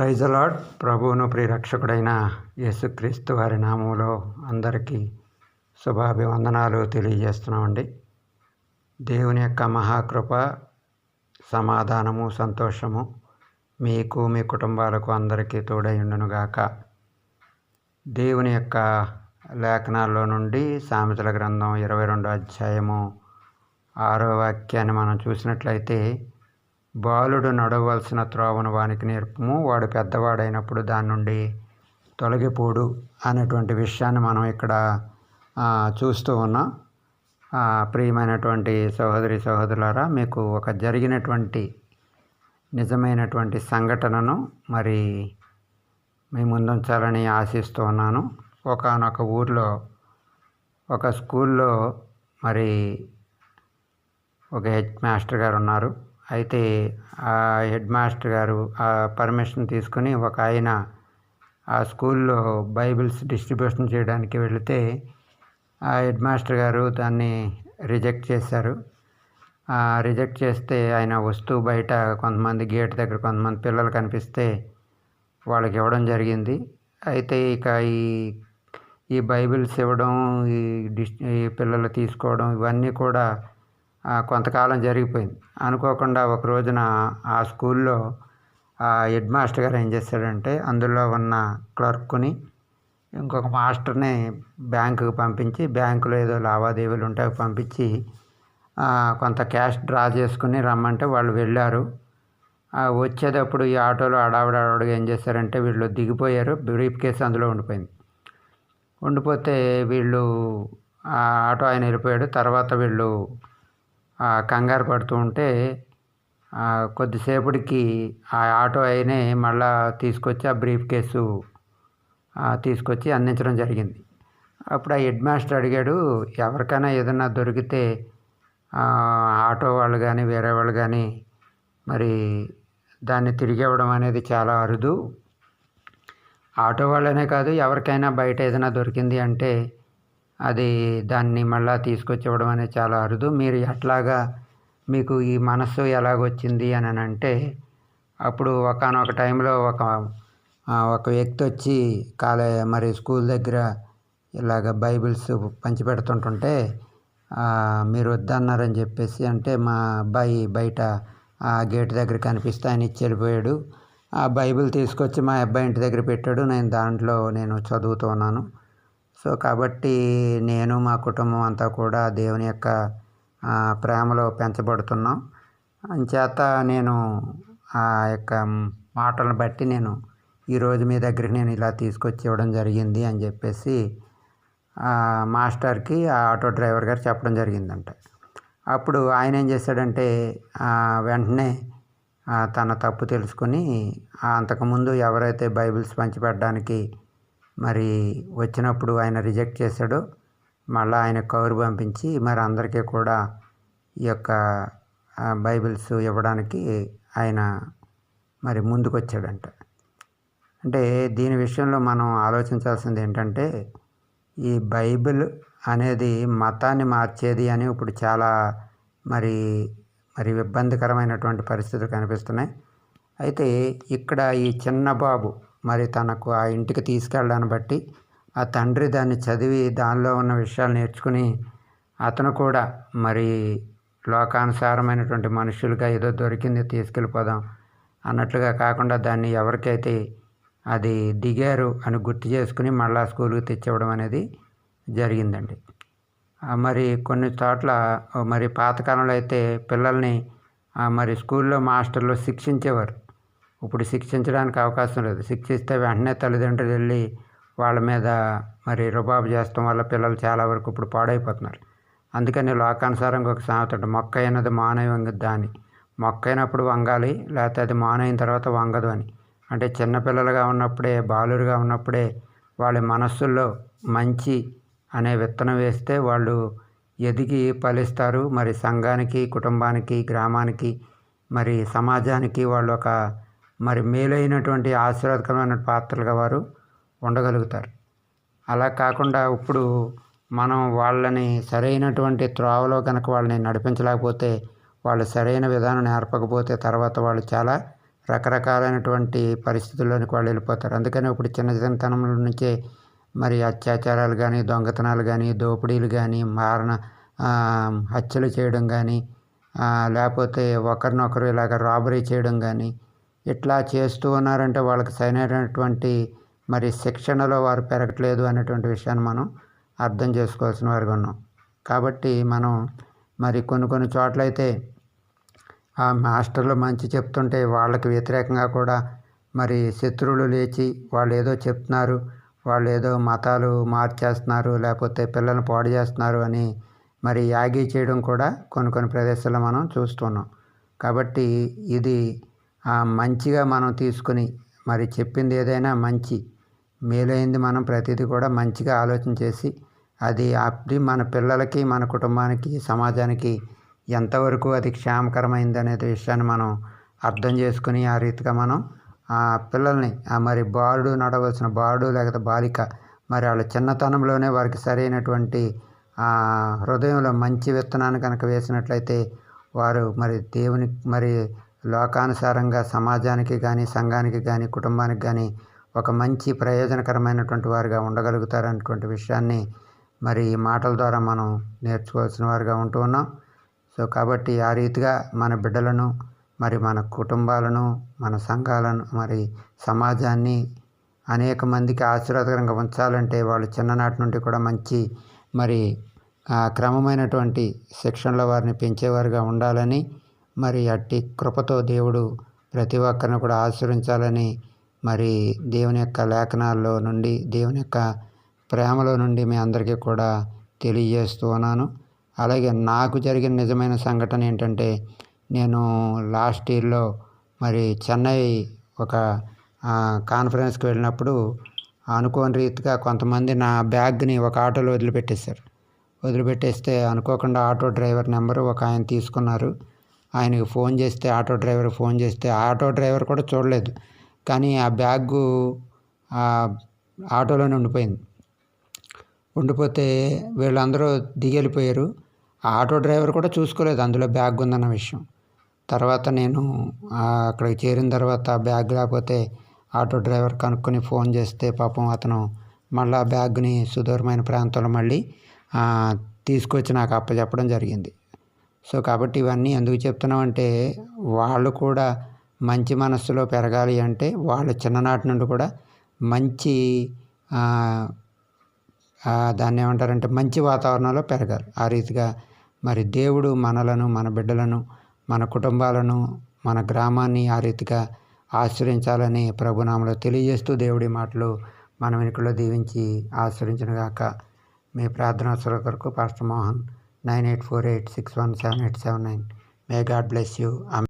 Praise lord ప్రభువును ప్రిరక్షకుడైన యేసుక్రీస్తు వారి నామంలో అందరికీ శుభాభివందనాలు తెలియజేస్తున్నామండి. దేవుని యొక్క మహాకృప సమాధానము సంతోషము మీకు మీ కుటుంబాలకు అందరికీ తోడైండునుగాక దేవుని యొక్క లేఖనాల్లో నుండి సామెతల గ్రంథం ఇరవై రెండో అధ్యాయము ఆరో వాక్యాన్ని మనం చూసినట్లయితే బాలుడు నడవలసిన త్రోవను వానికి నేర్పము. వాడు పెద్దవాడైనప్పుడు దాని నుండి తొలగిపోడు అనేటువంటి విషయాన్ని మనం ఇక్కడ చూస్తూ ఉన్నాం. ప్రియమైనటువంటి సహోదరి సహోదరులారా మీకు ఒక జరిగినటువంటి నిజమైనటువంటి సంఘటనను మరి మీ ముందుంచాలని ఆశిస్తూ ఉన్నాను. ఒకనొక ఊర్లో ఒక స్కూల్లో మరి ఒక హెడ్ మాస్టర్ గారు ఉన్నారు. అయితే ఆ హెడ్ మాస్టర్ గారు ఆ పర్మిషన్ తీసుకుని ఒక ఆయన ఆ స్కూల్లో బైబిల్స్ డిస్ట్రిబ్యూషన్ చేయడానికి వెళితే ఆ హెడ్ మాస్టర్ గారు దాన్ని రిజెక్ట్ చేశారు. రిజెక్ట్ చేస్తే ఆయన వస్తూ బయట కొంతమంది గేట్ దగ్గర కొంతమంది పిల్లలు కనిపిస్తే వాళ్ళకి ఇవ్వడం జరిగింది. అయితే ఇక ఈ ఈ బైబిల్స్ ఇవ్వడం ఈ డిస్ ఈ పిల్లలు తీసుకోవడం ఇవన్నీ కూడా కొంతకాలం జరిగిపోయింది. అనుకోకుండా ఒక రోజున ఆ స్కూల్లో ఆ హెడ్ మాస్టర్ గారు ఏం చేశాడంటే అందులో ఉన్న క్లర్క్ని ఇంకొక మాస్టర్ని బ్యాంకుకి పంపించి బ్యాంకులో ఏదో లావాదేవీలు ఉంటే పంపించి కొంత క్యాష్ డ్రా చేసుకుని రమ్మంటే వాళ్ళు వెళ్ళారు. వచ్చేటప్పుడు ఈ ఆటోలో అడావిడ ఏం చేశారంటే వీళ్ళు దిగిపోయారు. బ్రీఫ్ కేసు అందులో ఉండిపోయింది. ఉండిపోతే వీళ్ళు ఆ ఆటో ఆయన వెళ్ళిపోయాడు. తర్వాత వీళ్ళు కంగారు పడుతూ ఉంటే కొద్దిసేపటికి ఆ ఆటో అయినే మళ్ళా తీసుకొచ్చి ఆ బ్రీఫ్ కేసు తీసుకొచ్చి అందించడం జరిగింది. అప్పుడు ఆ హెడ్ మాస్టర్ అడిగాడు ఎవరికైనా ఏదైనా దొరికితే ఆటో వాళ్ళు కానీ వేరే వాళ్ళు కానీ మరి దాన్ని తిరిగి ఇవ్వడం అనేది చాలా అరుదు. ఆటో వాళ్ళనే కాదు ఎవరికైనా బయట ఏదైనా దొరికింది అంటే అది దాన్ని మళ్ళా తీసుకొచ్చి ఇవ్వడం అనేది చాలా అరుదు. మీరు ఎట్లాగా మీకు ఈ మనస్సు ఎలాగొచ్చింది అని అంటే అప్పుడు ఒకనొక టైంలో ఒక ఒక వ్యక్తి వచ్చి కాలే మరి స్కూల్ దగ్గర ఇలాగ బైబిల్స్ పంచిపెడుతుంటుంటే మీరు వద్దన్నారని చెప్పేసి అంటే మా అబ్బాయి బయట ఆ గేట్ దగ్గర కనిపిస్తే ఆయన ఇచ్చి వెళ్ళిపోయాడు. ఆ బైబిల్ తీసుకొచ్చి మా అబ్బాయి ఇంటి దగ్గర పెట్టాడు. నేను దాంట్లో నేను చదువుతూ ఉన్నాను. సో కాబట్టి నేను మా కుటుంబం అంతా కూడా దేవుని యొక్క ప్రేమలో పెంచబడుతున్నాం. అంచేత నేను ఆ యొక్క మాటలను బట్టి నేను ఈరోజు మీ దగ్గరికి నేను ఇలా తీసుకొచ్చి ఇవ్వడం జరిగింది అని చెప్పేసి మాస్టర్కి ఆ ఆటో డ్రైవర్ గారు చెప్పడం జరిగిందంట. అప్పుడు ఆయన ఏం చేశాడంటే వెంటనే తన తప్పు తెలుసుకుని అంతకుముందు ఎవరైతే బైబిల్స్ పంచిపెట్టడానికి మరి వచ్చినప్పుడు ఆయన రిజెక్ట్ చేశాడు. మళ్ళీ ఆయన కౌరు పంపించి మరి అందరికీ కూడా ఈ యొక్క బైబిల్స్ ఇవ్వడానికి ఆయన మరి ముందుకొచ్చాడంట. అంటే దీని విషయంలో మనం ఆలోచించాల్సింది ఏంటంటే ఈ బైబిల్ అనేది మతాన్ని మార్చేది అని ఇప్పుడు చాలా మరి మరి ఇబ్బందికరమైనటువంటి పరిస్థితులు కనిపిస్తున్నాయి. అయితే ఇక్కడ ఈ చిన్న బాబు మరి తనకు ఆ ఇంటికి తీసుకెళ్ళడాన్ని బట్టి ఆ తండ్రి దాన్ని చదివి దానిలో ఉన్న విషయాలు నేర్చుకుని అతను కూడా మరి లోకానుసారమైనటువంటి మనుషులుగా ఏదో దొరికింది తీసుకెళ్ళిపోదాం అన్నట్లుగా కాకుండా దాన్ని ఎవరికైతే అది దిగారు అని గుర్తు చేసుకుని మళ్ళా స్కూల్కి తెచ్చివ్వడం అనేది జరిగిందండి. మరి కొన్ని చోట్ల మరి పాతకాలంలో అయితే పిల్లల్ని మరి స్కూల్లో మాస్టర్లు శిక్షించేవారు. ఇప్పుడు శిక్షించడానికి అవకాశం లేదు. శిక్షిస్తే వెంటనే తల్లిదండ్రులు వెళ్ళి వాళ్ళ మీద మరి రుబాబు చేస్తాం వల్ల పిల్లలు చాలా వరకు ఇప్పుడు పాడైపోతున్నారు. అందుకని లోకానుసారంగా ఒక సామెత మొక్క అయినది మానవ వంగద్దా మొక్క అయినప్పుడు వంగాలి లేకపోతే అది మానైన తర్వాత వంగదు అని. అంటే చిన్నపిల్లలుగా ఉన్నప్పుడే బాలురుగా ఉన్నప్పుడే వాళ్ళ మనస్సుల్లో మంచి అనే విత్తనం వేస్తే వాళ్ళు ఎదిగి ఫలిస్తారు. మరి సంఘానికి కుటుంబానికి గ్రామానికి మరి సమాజానికి వాళ్ళు ఒక మరి మేలైనటువంటి ఆశీర్వాదకరమైన పాత్రలుగా వారు ఉండగలుగుతారు. అలా కాకుండా ఇప్పుడు మనం వాళ్ళని సరైనటువంటి త్రోవలో కనుక వాళ్ళని నడిపించలేకపోతే వాళ్ళు సరైన విధానం నేర్పకపోతే తర్వాత వాళ్ళు చాలా రకరకాలైనటువంటి పరిస్థితుల్లోనికి వాళ్ళు వెళ్ళిపోతారు. అందుకని ఇప్పుడు చిన్న చిన్నతనంలో నుంచే మరి అత్యాచారాలు కానీ దొంగతనాలు కానీ దోపిడీలు కానీ మారణ హత్యలు చేయడం కానీ లేకపోతే ఒకరినొకరు ఇలాగ రాబరీ చేయడం కానీ ఇట్లా చేస్తూ ఉన్నారంటే వాళ్ళకి సరైనటువంటి మరి శిక్షణలో వారు పెరగట్లేదు అనేటువంటి విషయాన్ని మనం అర్థం చేసుకోవాల్సిన వారిగా ఉన్నాం. కాబట్టి మనం మరి కొన్ని కొన్ని చోట్లయితే ఆ మాస్టర్లు మంచి చెప్తుంటే వాళ్ళకి వ్యతిరేకంగా కూడా మరి శత్రువులు లేచి వాళ్ళు ఏదో చెప్తున్నారు వాళ్ళు ఏదో మతాలు మార్చేస్తున్నారు లేకపోతే పిల్లల్ని పాడు చేస్తున్నారు అని మరి యాగి చేయడం కూడా కొన్ని కొన్ని ప్రదేశాల్లో మనం చూస్తున్నాం కాబట్టి ఇది మంచిగా మనం తీసుకుని మరి చెప్పింది ఏదైనా మంచి మేలైంది మనం ప్రతిదీ కూడా మంచిగా ఆలోచన చేసి అది అది మన పిల్లలకి మన కుటుంబానికి సమాజానికి ఎంతవరకు అది క్షేమకరమైంది అనే విషయాన్ని మనం అర్థం చేసుకుని ఆ రీతిగా మనం ఆ పిల్లల్ని మరి బాలుడు నడవలసిన బాలుడు లేకపోతే బాలిక మరి వాళ్ళ చిన్నతనంలోనే వారికి సరైనటువంటి హృదయంలో మంచి విత్తనాన్ని కనుక వేసినట్లయితే వారు మరి దేవుని మరి లోకానుసారంగా సమాజానికి కానీ సంఘానికి కానీ కుటుంబానికి కానీ ఒక మంచి ప్రయోజనకరమైనటువంటి వారిగా ఉండగలుగుతారనేటువంటి విషయాన్ని మరి ఈ మాటల ద్వారా మనం నేర్చుకోవాల్సిన వారిగా ఉంటూ ఉన్నాం. సో కాబట్టి ఆ రీతిగా మన బిడ్డలను మరి మన కుటుంబాలను మన సంఘాలను మరి సమాజాన్ని అనేక మందికి ఆశీర్వాదకరంగా ఉంచాలంటే వాళ్ళు చిన్ననాటి నుండి కూడా మంచి మరి క్రమమైనటువంటి శిక్షణలో వారిని పెంచేవారుగా ఉండాలని మరి అట్టి కృపతో దేవుడు ప్రతి ఒక్కరిని కూడా ఆశ్రయించాలని మరి దేవుని యొక్క లేఖనాల్లో నుండి దేవుని యొక్క ప్రేమలో నుండి మీ అందరికీ కూడా తెలియజేస్తూ ఉన్నాను. అలాగే నాకు జరిగిన నిజమైన సంఘటన ఏంటంటే నేను లాస్ట్ ఇయర్లో మరి చెన్నై ఒక కాన్ఫరెన్స్కి వెళ్ళినప్పుడు అనుకోని రీతిగా కొంతమంది నా బ్యాగ్ని ఒక ఆటోలో వదిలిపెట్టేశారు. వదిలిపెట్టేస్తే అనుకోకుండా ఆటో డ్రైవర్ నెంబరు ఒక ఆయన తీసుకున్నారు. ఆయనకి ఫోన్ చేస్తే ఆటో డ్రైవర్ ఫోన్ చేస్తే ఆటో డ్రైవర్ కూడా చూడలేదు. కానీ ఆ బ్యాగు ఆటోలోనే ఉండిపోయింది. ఉండిపోతే వీళ్ళందరూ దిగెళ్ళిపోయారు. ఆ ఆటో డ్రైవర్ కూడా చూసుకోలేదు అందులో బ్యాగ్ ఉందన్న విషయం. తర్వాత నేను అక్కడికి చేరిన తర్వాత బ్యాగ్ లేకపోతే ఆటో డ్రైవర్ కనుక్కొని ఫోన్ చేస్తే పాపం అతను మళ్ళీ ఆ బ్యాగ్ని సుదూరమైన ప్రాంతంలో మళ్ళీ తీసుకొచ్చి నాకు అప్పచెప్పడం జరిగింది. సో కాబట్టి ఇవన్నీ ఎందుకు చెప్తున్నామంటే వాళ్ళు కూడా మంచి మనస్సులో పెరగాలి అంటే వాళ్ళు చిన్ననాటి నుండి కూడా మంచి దాన్ని ఏమంటారంటే మంచి వాతావరణంలో పెరగాలి. ఆ రీతిగా మరి దేవుడు మనలను మన బిడ్డలను మన కుటుంబాలను మన గ్రామాన్ని ఆ రీతిగా ఆశ్రయించాలని ప్రభునామలో తెలియజేస్తూ దేవుడి మాటలు మన వెనుకలో దీవించి ఆశ్రయించిన గాక. మీ ప్రార్థనా కొరకు pastor Mohan nine eight four eight six one seven eight seven nine. May God bless you. Amen.